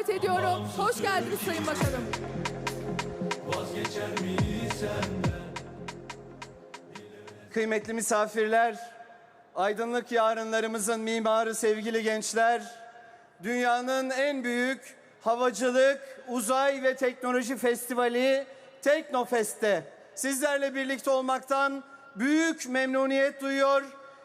davet ediyorum. Hoş geldiniz Sayın Bakanım. Kıymetli misafirler, aydınlık yarınlarımızın mimarı sevgili gençler, dünyanın en büyük havacılık, uzay ve teknoloji festivali Teknofest'te sizlerle birlikte olmaktan büyük memnuniyet duyuyor.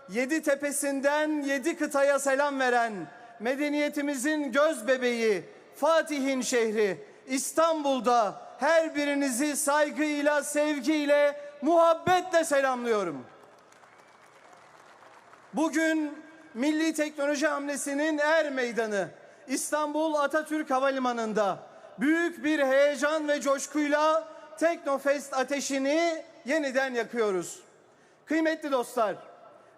Yedi tepesinden yedi kıtaya selam veren medeniyetimizin göz bebeği, Fatih'in şehri İstanbul'da her birinizi saygıyla, sevgiyle, muhabbetle selamlıyorum. Bugün Milli Teknoloji Hamlesi'nin er meydanı İstanbul Atatürk Havalimanı'nda büyük bir heyecan ve coşkuyla Teknofest ateşini yeniden yakıyoruz. Kıymetli dostlar,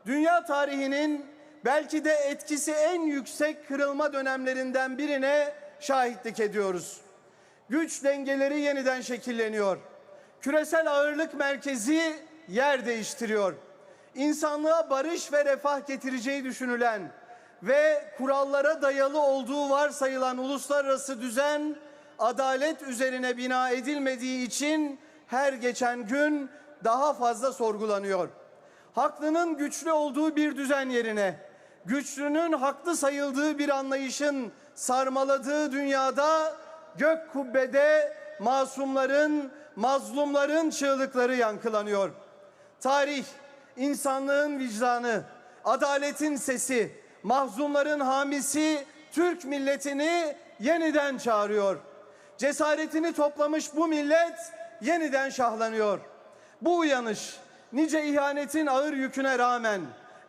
dünya tarihinin belki de etkisi en yüksek kırılma dönemlerinden birine şahitlik ediyoruz. Güç dengeleri yeniden şekilleniyor. Küresel ağırlık merkezi yer değiştiriyor. İnsanlığa barış ve refah getireceği düşünülen ve kurallara dayalı olduğu varsayılan uluslararası düzen adalet üzerine bina edilmediği için her geçen gün daha fazla sorgulanıyor. Haklının güçlü olduğu bir düzen yerine güçlünün haklı sayıldığı bir anlayışın sarmaladığı dünyada gök kubbede masumların, mazlumların çığlıkları yankılanıyor. Tarih, insanlığın vicdanı, adaletin sesi, mahzunların hamisi Türk milletini yeniden çağırıyor. Cesaretini toplamış bu millet yeniden şahlanıyor. Bu uyanış nice ihanetin ağır yüküne rağmen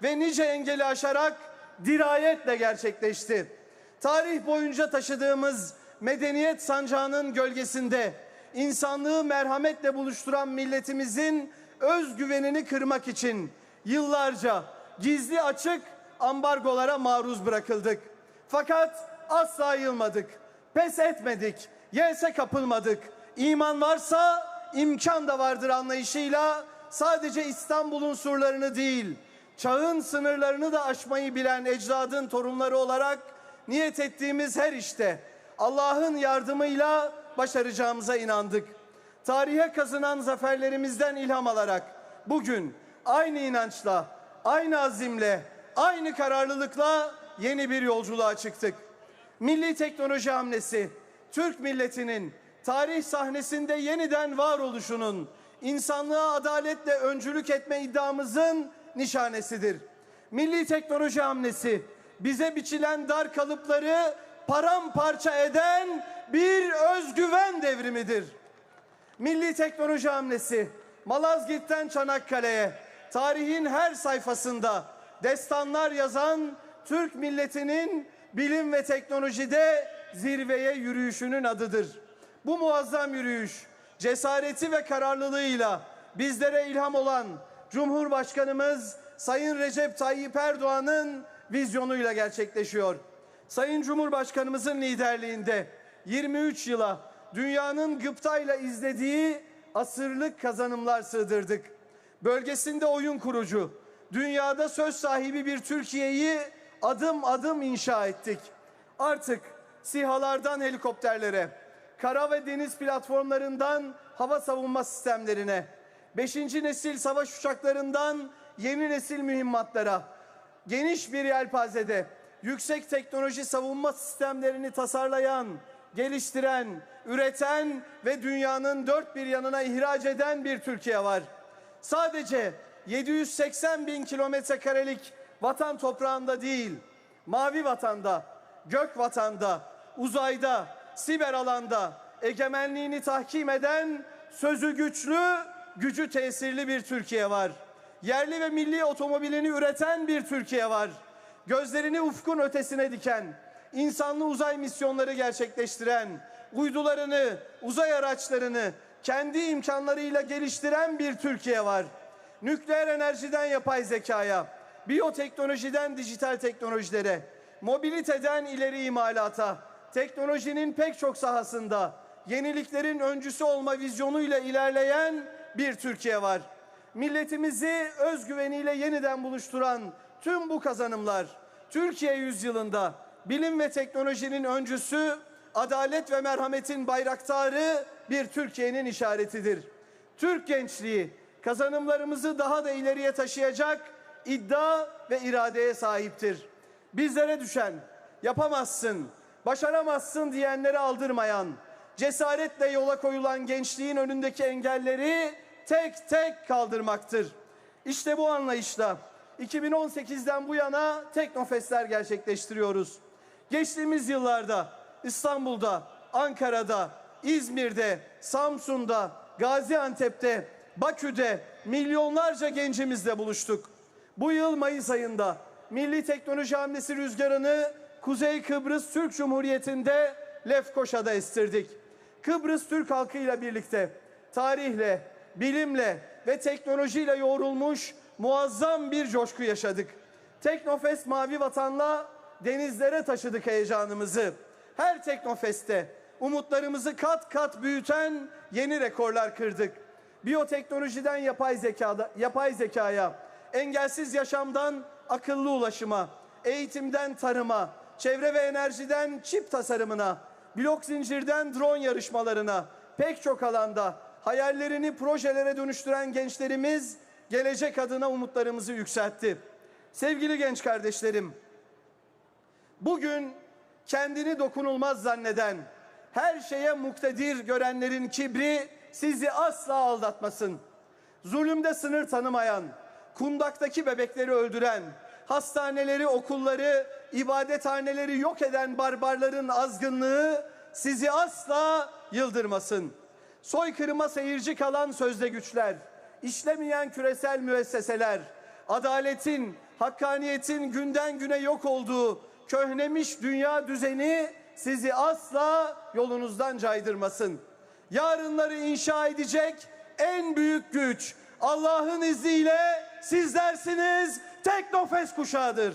ve nice engeli aşarak dirayetle gerçekleşti. Tarih boyunca taşıdığımız medeniyet sancağının gölgesinde insanlığı merhametle buluşturan milletimizin özgüvenini kırmak için yıllarca gizli açık ambargolara maruz bırakıldık. Fakat asla yılmadık, pes etmedik, yelse kapılmadık. İman varsa imkan da vardır anlayışıyla sadece İstanbul'un surlarını değil, çağın sınırlarını da aşmayı bilen ecdadın torunları olarak niyet ettiğimiz her işte Allah'ın yardımıyla başaracağımıza inandık. Tarihe kazınan zaferlerimizden ilham alarak bugün aynı inançla, aynı azimle, aynı kararlılıkla yeni bir yolculuğa çıktık. Milli teknoloji hamlesi Türk milletinin tarih sahnesinde yeniden varoluşunun insanlığa adaletle öncülük etme iddiamızın nişanesidir. Milli teknoloji hamlesi bize biçilen dar kalıpları paramparça eden bir özgüven devrimidir. Milli teknoloji hamlesi Malazgirt'ten Çanakkale'ye tarihin her sayfasında destanlar yazan Türk milletinin bilim ve teknolojide zirveye yürüyüşünün adıdır. Bu muazzam yürüyüş cesareti ve kararlılığıyla bizlere ilham olan Cumhurbaşkanımız Sayın Recep Tayyip Erdoğan'ın vizyonuyla gerçekleşiyor. Sayın Cumhurbaşkanımızın liderliğinde 23 yıla dünyanın gıptayla izlediği asırlık kazanımlar sığdırdık. Bölgesinde oyun kurucu, dünyada söz sahibi bir Türkiye'yi adım adım inşa ettik. Artık sihalardan helikopterlere, kara ve deniz platformlarından hava savunma sistemlerine, 5. nesil savaş uçaklarından yeni nesil mühimmatlara, geniş bir yelpazede yüksek teknoloji savunma sistemlerini tasarlayan, geliştiren, üreten ve dünyanın dört bir yanına ihraç eden bir Türkiye var. Sadece 780 bin kilometre karelik vatan toprağında değil, mavi vatanda, gök vatanda, uzayda, siber alanda egemenliğini tahkim eden sözü güçlü, gücü tesirli bir Türkiye var. Yerli ve milli otomobilini üreten bir Türkiye var. Gözlerini ufkun ötesine diken, insanlı uzay misyonları gerçekleştiren, uydularını, uzay araçlarını kendi imkanlarıyla geliştiren bir Türkiye var. Nükleer enerjiden yapay zekaya, biyoteknolojiden dijital teknolojilere, mobiliteden ileri imalata, teknolojinin pek çok sahasında yeniliklerin öncüsü olma vizyonuyla ilerleyen bir Türkiye var. Milletimizi özgüveniyle yeniden buluşturan tüm bu kazanımlar Türkiye yüzyılında bilim ve teknolojinin öncüsü adalet ve merhametin bayraktarı bir Türkiye'nin işaretidir. Türk gençliği kazanımlarımızı daha da ileriye taşıyacak iddia ve iradeye sahiptir. Bizlere düşen yapamazsın, başaramazsın diyenleri aldırmayan, cesaretle yola koyulan gençliğin önündeki engelleri tek tek kaldırmaktır. İşte bu anlayışla 2018'den bu yana Teknofestler gerçekleştiriyoruz. Geçtiğimiz yıllarda İstanbul'da, Ankara'da, İzmir'de, Samsun'da, Gaziantep'te, Bakü'de milyonlarca gencimizle buluştuk. Bu yıl Mayıs ayında Milli Teknoloji Hamlesi rüzgarını Kuzey Kıbrıs Türk Cumhuriyeti'nde Lefkoşa'da estirdik. Kıbrıs Türk halkıyla birlikte tarihle, bilimle ve teknolojiyle yoğrulmuş muazzam bir coşku yaşadık. Teknofest Mavi Vatan'la denizlere taşıdık heyecanımızı. Her Teknofest'te umutlarımızı kat kat büyüten yeni rekorlar kırdık. Biyoteknolojiden yapay zekada, yapay zekaya, engelsiz yaşamdan akıllı ulaşıma, eğitimden tarıma, çevre ve enerjiden çip tasarımına, blok zincirden drone yarışmalarına pek çok alanda hayallerini projelere dönüştüren gençlerimiz gelecek adına umutlarımızı yükseltti. Sevgili genç kardeşlerim, bugün kendini dokunulmaz zanneden, her şeye muktedir görenlerin kibri sizi asla aldatmasın. Zulümde sınır tanımayan, kundaktaki bebekleri öldüren, hastaneleri, okulları, ibadethaneleri yok eden barbarların azgınlığı sizi asla yıldırmasın. Soykırıma seyirci kalan sözde güçler, işlemeyen küresel müesseseler, adaletin, hakkaniyetin günden güne yok olduğu köhnemiş dünya düzeni sizi asla yolunuzdan caydırmasın. Yarınları inşa edecek en büyük güç Allah'ın izniyle sizlersiniz. Teknofest kuşağıdır.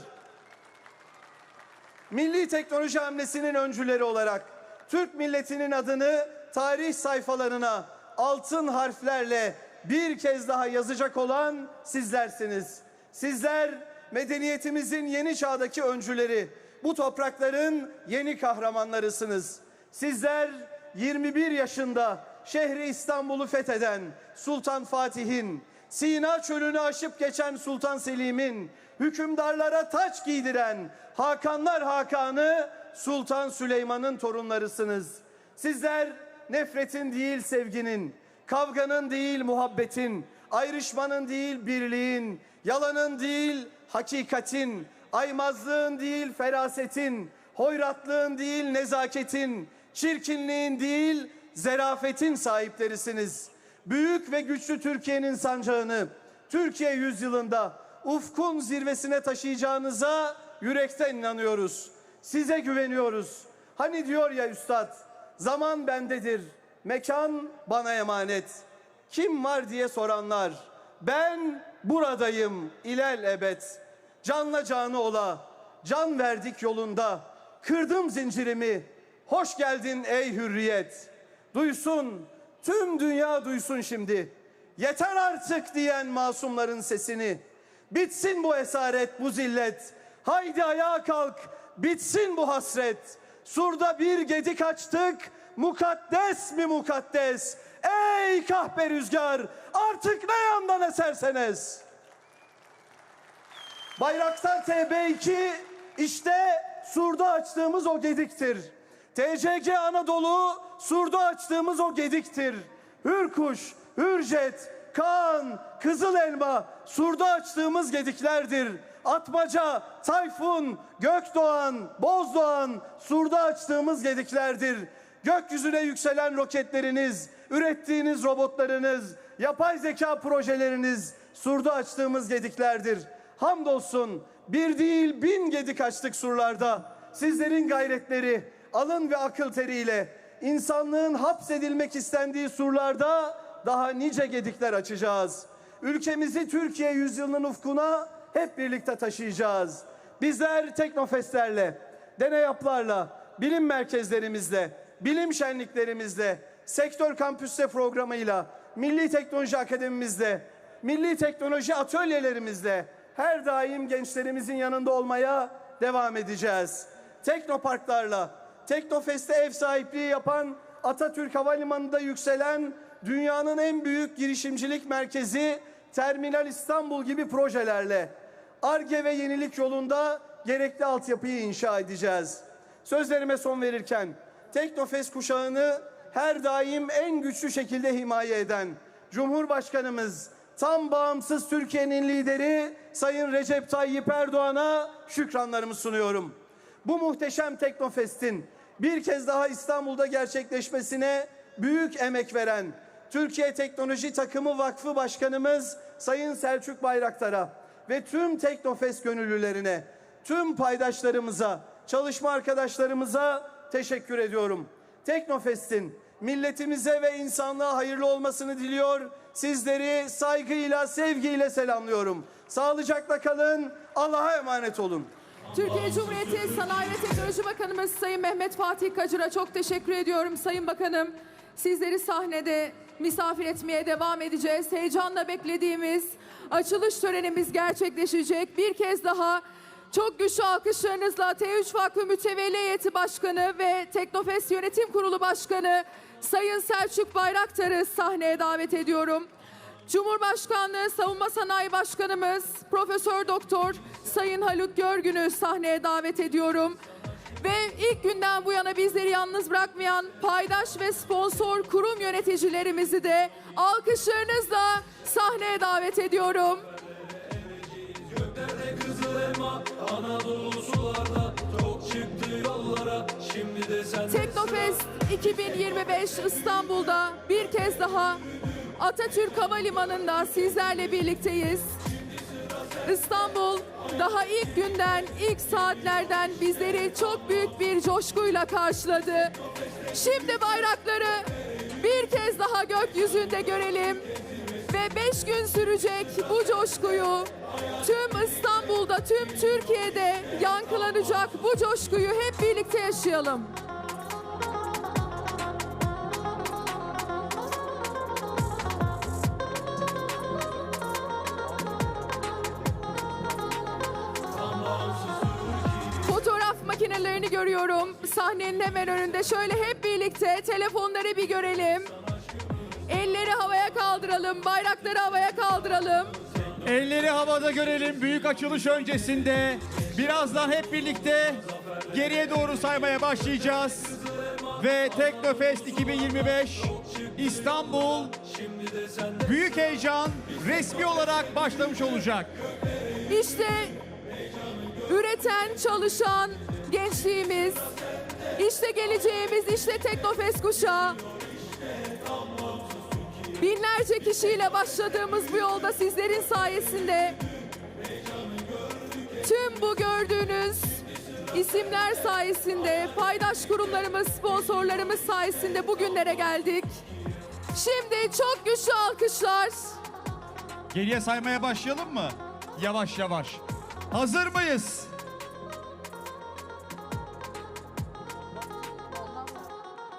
Milli teknoloji hamlesinin öncüleri olarak Türk milletinin adını tarih sayfalarına altın harflerle bir kez daha yazacak olan sizlersiniz. Sizler medeniyetimizin yeni çağdaki öncüleri, bu toprakların yeni kahramanlarısınız. Sizler 21 yaşında şehri İstanbul'u fetheden Sultan Fatih'in, Sina çölünü aşıp geçen Sultan Selim'in, hükümdarlara taç giydiren Hakanlar Hakanı Sultan Süleyman'ın torunlarısınız. Sizler nefretin değil sevginin, kavganın değil muhabbetin, ayrışmanın değil birliğin, yalanın değil hakikatin, aymazlığın değil ferasetin, hoyratlığın değil nezaketin, çirkinliğin değil zerafetin sahiplerisiniz. Büyük ve güçlü Türkiye'nin sancağını Türkiye yüzyılında ufkun zirvesine taşıyacağınıza yürekten inanıyoruz. Size güveniyoruz. Hani diyor ya üstad, zaman bendedir, mekan bana emanet. Kim var diye soranlar, ben buradayım ilel ebed. Canla canı ola, can verdik yolunda. Kırdım zincirimi, hoş geldin ey hürriyet. Duysun, tüm dünya duysun şimdi. Yeter artık diyen masumların sesini. Bitsin bu esaret, bu zillet. Haydi ayağa kalk, bitsin bu hasret. Surda bir gedik açtık, mukaddes mi mukaddes? Ey kahpe rüzgar, artık ne yandan eserseniz. Bayraktar TB2 işte Sur'da açtığımız o gediktir. TCG Anadolu Sur'da açtığımız o gediktir. Hürkuş, Hürjet, Kaan, Kızıl Elma Sur'da açtığımız gediklerdir. Atmaca, Tayfun, Gökdoğan, Bozdoğan Sur'da açtığımız gediklerdir. Gökyüzüne yükselen roketleriniz, ürettiğiniz robotlarınız, yapay zeka projeleriniz Sur'da açtığımız gediklerdir. Hamdolsun bir değil bin gedik açtık surlarda. Sizlerin gayretleri, alın ve akıl teriyle insanlığın hapsedilmek istendiği surlarda daha nice gedikler açacağız. Ülkemizi Türkiye yüzyılının ufkuna hep birlikte taşıyacağız. Bizler teknofestlerle, deneyaplarla, bilim merkezlerimizle, bilim şenliklerimizle, sektör kampüste programıyla, Milli Teknoloji Akademimizle, Milli Teknoloji atölyelerimizle her daim gençlerimizin yanında olmaya devam edeceğiz. Teknoparklarla, Teknofest'e ev sahipliği yapan Atatürk Havalimanı'nda yükselen dünyanın en büyük girişimcilik merkezi Terminal İstanbul gibi projelerle ARGE ve yenilik yolunda gerekli altyapıyı inşa edeceğiz. Sözlerime son verirken Teknofest kuşağını her daim en güçlü şekilde himaye eden Cumhurbaşkanımız tam bağımsız Türkiye'nin lideri Sayın Recep Tayyip Erdoğan'a şükranlarımı sunuyorum. Bu muhteşem Teknofest'in bir kez daha İstanbul'da gerçekleşmesine büyük emek veren Türkiye Teknoloji Takımı Vakfı Başkanımız Sayın Selçuk Bayraktar'a ve tüm Teknofest gönüllülerine, tüm paydaşlarımıza, çalışma arkadaşlarımıza teşekkür ediyorum. Teknofest'in milletimize ve insanlığa hayırlı olmasını diliyor. Sizleri saygıyla, sevgiyle selamlıyorum. Sağlıcakla kalın. Allah'a emanet olun. Türkiye Cumhuriyeti Sanayi ve Teknoloji Bakanımız Sayın Mehmet Fatih Kacır'a çok teşekkür ediyorum Sayın Bakanım. Sizleri sahnede misafir etmeye devam edeceğiz. Heyecanla beklediğimiz açılış törenimiz gerçekleşecek. Bir kez daha çok güçlü alkışlarınızla T3 Vakfı Mütevelli Heyeti Başkanı ve Teknofest Yönetim Kurulu Başkanı Sayın Selçuk Bayraktar'ı sahneye davet ediyorum. Cumhurbaşkanlığı Savunma Sanayi Başkanımız Profesör Doktor Sayın Haluk Görgün'ü sahneye davet ediyorum. Ve ilk günden bu yana bizleri yalnız bırakmayan paydaş ve sponsor kurum yöneticilerimizi de alkışlarınızla sahneye davet ediyorum. Teknofest 2025 İstanbul'da bir kez daha Atatürk Havalimanı'nda sizlerle birlikteyiz. İstanbul daha ilk günden, ilk saatlerden bizleri çok büyük bir coşkuyla karşıladı. Şimdi bayrakları bir kez daha gökyüzünde görelim ve beş gün sürecek bu coşkuyu tüm İstanbul'da, tüm Türkiye'de yankılanacak bu coşkuyu hep birlikte yaşayalım. Görüyorum. Sahnenin hemen önünde. Şöyle hep birlikte telefonları bir görelim. Elleri havaya kaldıralım, bayrakları havaya kaldıralım. Elleri havada görelim büyük açılış öncesinde. Birazdan hep birlikte geriye doğru saymaya başlayacağız. Ve Teknofest 2025 İstanbul büyük heyecan resmi olarak başlamış olacak. İşte üreten, çalışan gençliğimiz. İşte geleceğimiz, işte Teknofest kuşağı. Binlerce kişiyle başladığımız bu yolda sizlerin sayesinde tüm bu gördüğünüz isimler sayesinde, paydaş kurumlarımız, sponsorlarımız sayesinde bugünlere geldik. Şimdi çok güçlü alkışlar. Geriye saymaya başlayalım mı? Yavaş yavaş. Hazır mıyız?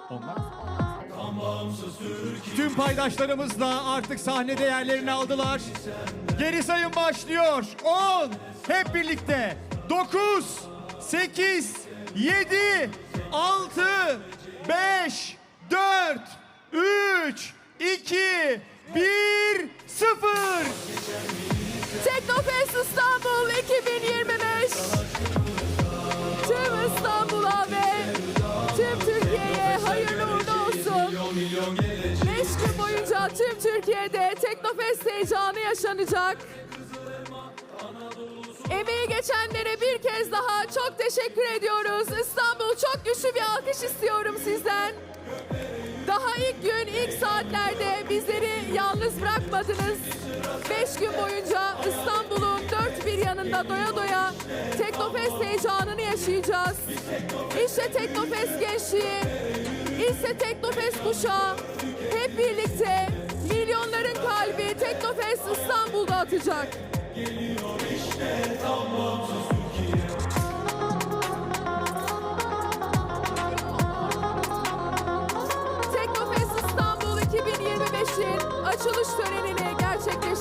Onlar. Tüm paydaşlarımız da artık sahnede yerlerini aldılar. Geri sayım başlıyor. 10, hep birlikte. 9, 8, 7, 6, 5, 4, 3, 2, 1, 0. Teknofest İstanbul 2025 tüm Türkiye'de Teknofest heyecanı yaşanacak. Emeği geçenlere bir kez daha çok teşekkür ediyoruz. İstanbul çok güçlü bir alkış istiyorum sizden. Daha ilk gün, ilk saatlerde bizleri yalnız bırakmadınız. Beş gün boyunca İstanbul'un dört bir yanında doya doya Teknofest heyecanını yaşayacağız. İşte Teknofest gençliği, işte Teknofest kuşağı. Hep birlikte Milyonların kalbi Teknofest İstanbul'da atacak. Geliyor işte tamam Teknofest İstanbul 2025'in açılış törenini gerçekleştirdik.